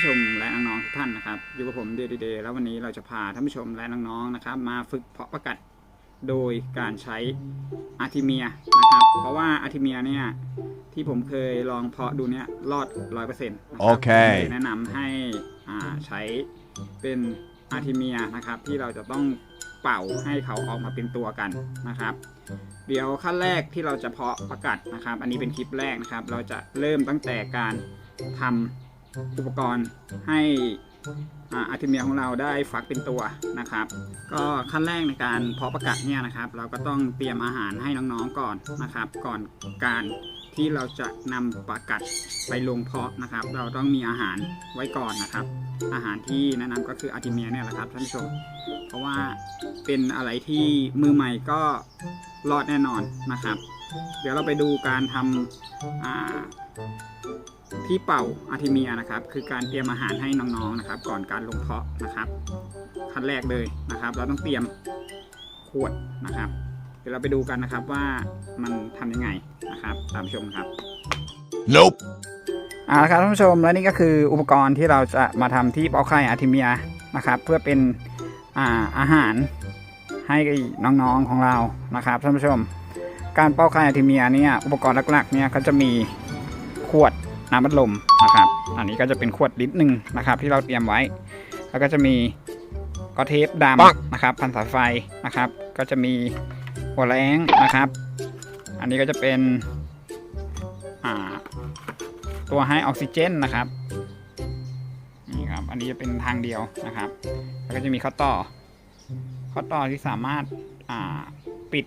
ผู้ชมและน้องๆทุกท่านนะครับอยู่กับผมเดย์เดย์แล้ววันนี้เราจะพาท่านผู้ชมและน้องๆนะครับ มาฝึกเพาะประกัดโดยการใช้อาร์ติเมียนะครับ เพราะว่าอาร์ติเมียเนี่ยที่ผมเคยลองเพาะดูเนี่ยรอดร้อยเปอร์เซ็นต์นะครัโอเคแนะนำให้อ่าใช้เป็นอาร์ติเมียนะครับ ที่เราจะต้องเป่าให้เขาออกมาเป็นตัวกันนะครับ เดี๋ยวขั้นแรกที่เราจะเพาะประกัดนะครับ อันนี้เป็นคลิปแรกนะครับ เราจะเริ่มตั้งแต่การทำ อุปกรณ์ให้อาร์ติเมียของเราได้ฟักเป็นตัวนะครับ ก็ขั้นแรกในการเพาะประกัดเนี่ยนะครับ เราก็ต้องเตรียมอาหารให้น้องๆก่อนนะครับ ก่อนการที่เราจะนำประกัดไปลงเพาะนะครับ เราต้องมีอาหารไว้ก่อนนะครับ อาหารที่แนะนำก็คืออาร์ติเมียเนี่ยแหละครับท่านผู้ชม เพราะว่าเป็นอะไรที่มือใหม่ก็รอดแน่นอนนะครับ เดี๋ยวเราไปดูการทำอ่า ที่เป่าอาร์ติเมียนะครับ คือการเตรียมอาหารให้น้องๆนะครับ ก่อนการลงเพาะนะครับขั้นแรกเลยนะครับ เราต้องเตรียมขวดนะครับ เดี๋ยวเราไปดูกันนะครับว่ามันทำยังไงนะครับ ตามชมครับ Nope. เอาละครับท่านผู้ชมและนี่ก็คืออุปกรณ์ที่เราจะมาทำที่เปาไข่อาร์ติเมียนะครับ เพื่อเป็นอ่าอาหารให้น้องๆของเรานะครับท่านผู้ชม การเป่าไข่อาร์ติเมียเนี่ยอุปกรณ์หลักๆเนี่ยก็จะมีขวด น้ำบัดลมนะครับ อันนี้ก็จะเป็นขวดลิตรหนึ่งนะครับ ที่เราเตรียมไว้ แล้วก็จะมีก็เทปดำนะครับ พันสายไฟนะครับ ก็จะมีหัวแรงนะครับ อันนี้ก็จะเป็นตัวให้ออกซิเจนนะครับนี่ครับ อันนี้จะเป็นทางเดียวนะครับ แล้วก็จะมีข้อต่อ ข้อต่อที่สามารถาปิด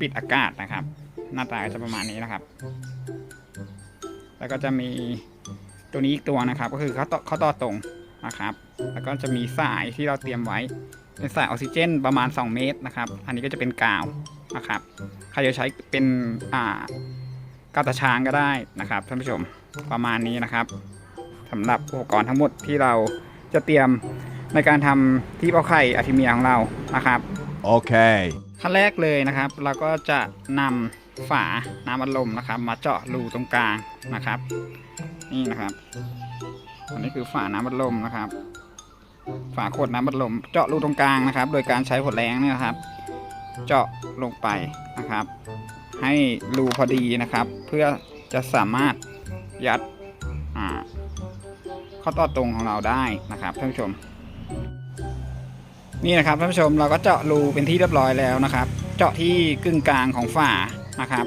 ปิดอากาศนะครับ หน้าตาจะประมาณนี้นะครับ แล้วก็จะมีตัวนี้อีกตัวนะครับ ก็คือข้อต่อข้อต่อตรงนะครับ แล้วก็จะมีสายที่เราเตรียมไว้เป็นสายออกซิเจนประมาณ 2 เมตรนะครับ อันนี้ก็จะเป็นกาวนะครับใครจะใช้เป็นอ่ากาวตาช้างก็ได้นะครับท่านผู้ชมประมาณนี้นะครับสำหรับอุปกรณ์ทั้งหมดที่เราจะเตรียมในการทำที่เป่าไข่อาทิเมียของเรานะครับ Okay. ขั้นแรกเลยนะครับ เราก็จะนำ ฝาน้ำอัดลมนะครับ มาเจาะรูตรงกลางนะครับ นี่นะครับ อันนี้คือฝาน้ำอัดลมนะครับ ฝาขวดน้ำอัดลม เจาะรูตรงกลางนะครับ โดยการใช้หัวแรงเนี่ยนะครับ เจาะลงไปนะครับ ให้รูพอดีนะครับ เพื่อจะสามารถยัดข้อต่อตรงของเราได้นะครับท่านผู้ชม นี่นะครับท่านผู้ชมเราก็เจาะรูเป็นที่เรียบร้อยแล้วนะครับ เจาะที่กึ่งกลางของฝา นะครับ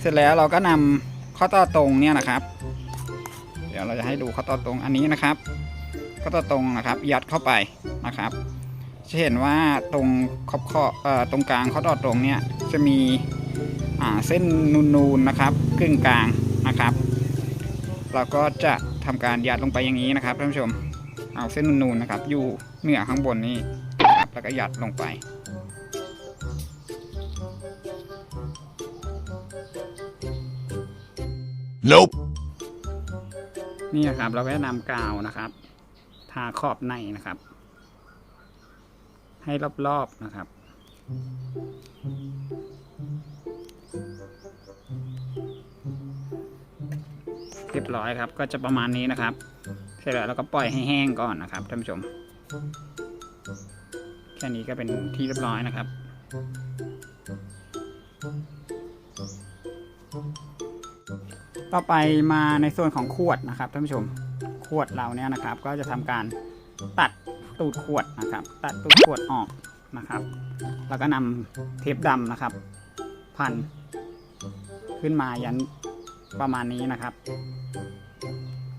เสร็จแล้วเราก็นำข้อต่อตรงเนี่ยนะครับ เดี๋ยวเราจะให้ดูข้อต่อตรงอันนี้นะครับข้อต่อตรงนะครับ ยัดเข้าไปนะครับจะเห็นว่าตรงขอบข้ออตรงกลางข้อต่อตรงเนี่ยจะมีเส้นนูนๆนะครับกึ่งกลางนะครับ เราก็จะทำการยัดลงไปอย่างนี้นะครับท่านผู้ชมเอาเส้นนูนๆนะครับ อยู่เหนือข้างบนนี่แล้วก็ยัดลงไป Nope. นี่นะครับเราก็จะนำกาวนะครับ ทาขอบในนะครับ ให้รอบๆนะครับ เรียบร้อยครับ ก็จะประมาณนี้นะครับ เสร็จแล้วเราก็ปล่อยให้แห้งก่อนนะครับท่านผู้ชม แค่นี้ก็เป็นที่เรียบร้อยนะครับ ต่อไปมาในส่วนของขวดนะครับท่านผู้ชมขวดเราเนี่ยนะครับ ก็จะทำการตัดตูดขวดนะครับ ตัดตูดขวดออกนะครับ แล้วก็นำเทปดำนะครับ พันขึ้นมายันประมาณนี้นะครับ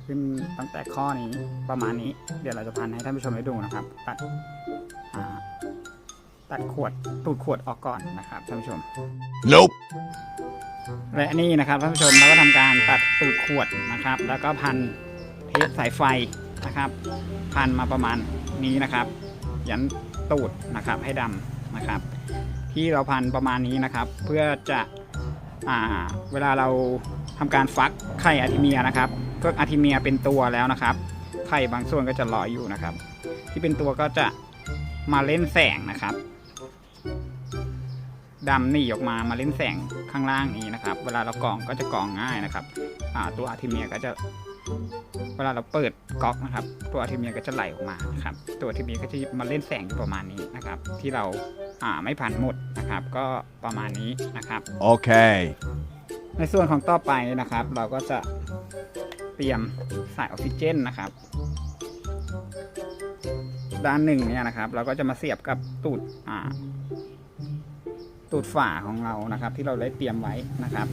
ขึ้นตั้งแต่ข้อนี้ประมาณนี้ เดี๋ยวเราจะพันให้ท่านผู้ชมได้ดูนะครับ ตัดตัดขวดตูดขวดออกก่อนนะครับท่านผู้ชม Nope. และนี่นะครับท่านผู้ชมเราก็ทำการตัดตูดขวดนะครับ แล้วก็พันเทปสายไฟนะครับ พันมาประมาณนี้นะครับ ยันตูดนะครับให้ดำนะครับ ที่เราพันประมาณนี้นะครับ เพื่อจะอเวลาเราทำการฟักไข่อาร์ติเมียนะครับเพื่ออาร์ติเมียเป็นตัวแล้วนะครับ ไข่บางส่วนก็จะลอยอยู่นะครับ ที่เป็นตัวก็จะมาเล่นแสงนะครับ ดำหนี่ออกมามาเล่นแสงข้างล่างนี้นะครับ เวลาเรากรองก็จะกรองง่ายนะครับอ่าตัวอาร์ติเมียก็จะเวลาเราเปิดก๊อกนะครับ ตัวอาร์ทิเมียก็จะไหลออกมานะครับ ตัวอาร์ทิเมียก็จะมาเล่นแสงอยู่ประมาณนี้นะครับ ที่เราอ่าไม่ผ่านหมดนะครับ ก็ประมาณนี้นะครับ Okay. ในส่วนของต่อไปนะครับ เราก็จะเตรียมสายออกซิเจนนะครับด้านหนึ่งเนี่ยนะครับ เราก็จะมาเสียบกับตูดอ่า ตูดฝาของเรานะครับ ที่เราได้เตรียมไว้นะครับ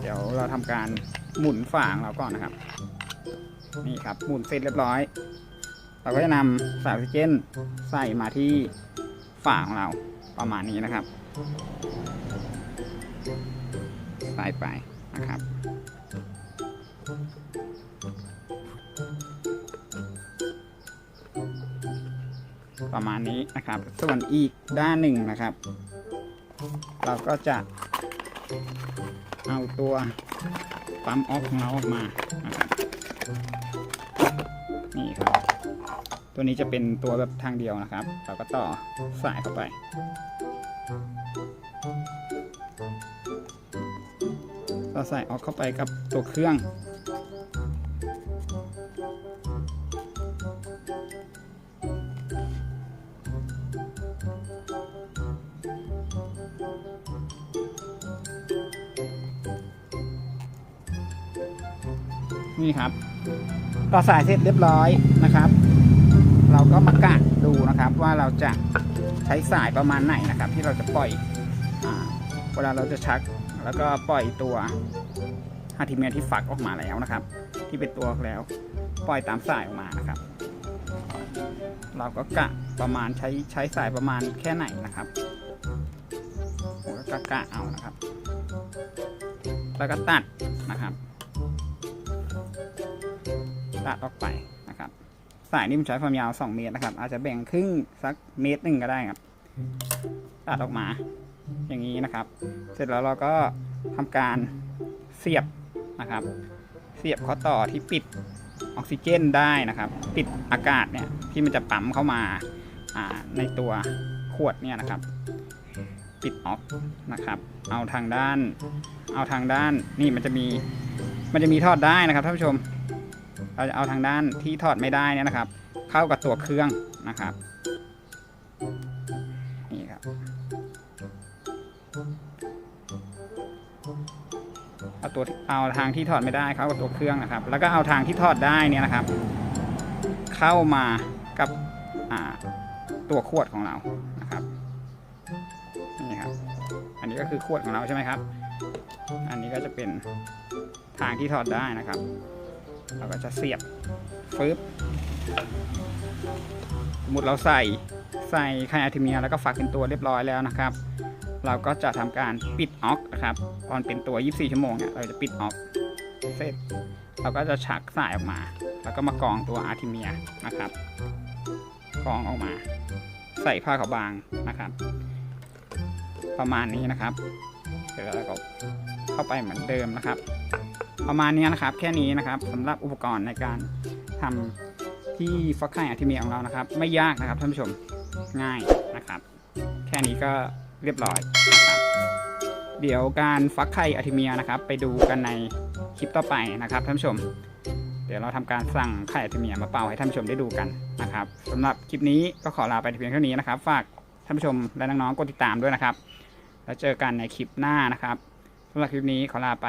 เดี๋ยวเราทำการหมุนฝาของเราก่อนนะครับ นี่ครับหมุนเสร็จเรียบร้อย เราก็จะนำสายออกซิเจนใส่มาที่ฝาของเราประมาณนี้นะครับ ใส่ไปนะครับ ประมาณนี้นะครับ ส่วนอีกด้านหนึ่งนะครับ เราก็จะเอาตัวปั๊มออกของเราออกมานะครับนี่ครับ ตัวนี้จะเป็นตัวแบบทางเดียวนะครับ เราก็ต่อสายเข้าไปเราใส่ออกเข้าไปกับตัวเครื่อง นี่ครับต่อสายเสร็จเรียบร้อยนะครับ เราก็มากะดูนะครับว่าเราจะใช้สายประมาณไหนนะครับ ที่เราจะปล่อยอเวลาเราจะชักแล้วก็ปล่อยตัวฮาร์ทิเมียที่ฟักออกมาแล้วนะครับ ที่เป็นตัวแล้วปล่อยตามสายออกมานะครับ เราก็กะประมาณใช้ใช้สายประมาณแค่ไหนนะครับผมก็กะเอานะครับ แล้วก็ตัดนะครับ ตัดออกไปนะครับ สายนี้มันใช้ความยาว 2 เมตรนะครับ อาจจะแบ่งครึ่งสักเมตรหนึ่งก็ได้ครับ ตัดออกมา อย่างนี้นะครับ เสร็จแล้วเราก็ทำการเสียบนะครับ เสียบข้อต่อที่ปิดออกซิเจนได้นะครับ ปิดอากาศเนี่ยที่มันจะปั๊มเข้ามาาในตัวขวดเนี่ยนะครับ ปิดออกนะครับ เอาทางด้าน เอาทางด้านนี่มันจะมีมันจะมีทอดได้นะครับท่านผู้ชม เราจะเอาทางด้านที่ถอดไม่ได้นี่นะครับ เข้ากับตัวเครื่องนะครับนี่ครับเอาตัวเอาทางที่ถอดไม่ได้เข้ากับตัวเครื่องนะครับ แล้วก็เอาทางที่ถอดได้นี่นะครับ เข้ามากับตัวขวดของเรานะครับนี่ครับ อันนี้ก็คือขวดของเราใช่ไหมครับ อันนี้ก็จะเป็นทางที่ถอดได้นะครับ เราก็จะเสียบฟึบสมมติเราใส่ใส่ไข่อาร์ทิเมียแล้วก็ฝักเป็นตัวเรียบร้อยแล้วนะครับ เราก็จะทำการปิดออกนะครับตอนเป็นตัว 24 ชั่วโมงเนี่ยเราจะปิดออกเสร็จ เราก็จะชักสายออกมา แล้วก็มากรองตัวอาร์ทิเมียนะครับกรองออกมา ใส่ผ้าขาวบางนะครับ ประมาณนี้นะครับเสร็จแล้วเราก็เข้าไปเหมือนเดิมนะครับ ประมาณนี้นะครับ แค่นี้นะครับสำหรับอุปกรณ์ในการทำที่ฟักไข่อาร์ทิเมียของเรานะครับ ไม่ยากนะครับท่านผู้ชมง่ายนะครับ แค่นี้ก็เรียบร้อยนะครับเดี๋ยวการฟักไข่อาร์ทิเมียนะครับ ไปดูกันในคลิปต่อไปนะครับท่านผู้ชม เดี๋ยวเราทำการสั่งไข่อาร์ทิเมียมาเป่าให้ท่านผู้ชมได้ดูกันนะครับสำหรับคลิปนี้ก็ขอลาไปเพียงเท่านี้นะครับ ฝากท่านผู้ชมและน้องๆกดติดตามด้วยนะครับ แล้วเจอกันในคลิปหน้านะครับสำหรับคลิปนี้ขอลาไป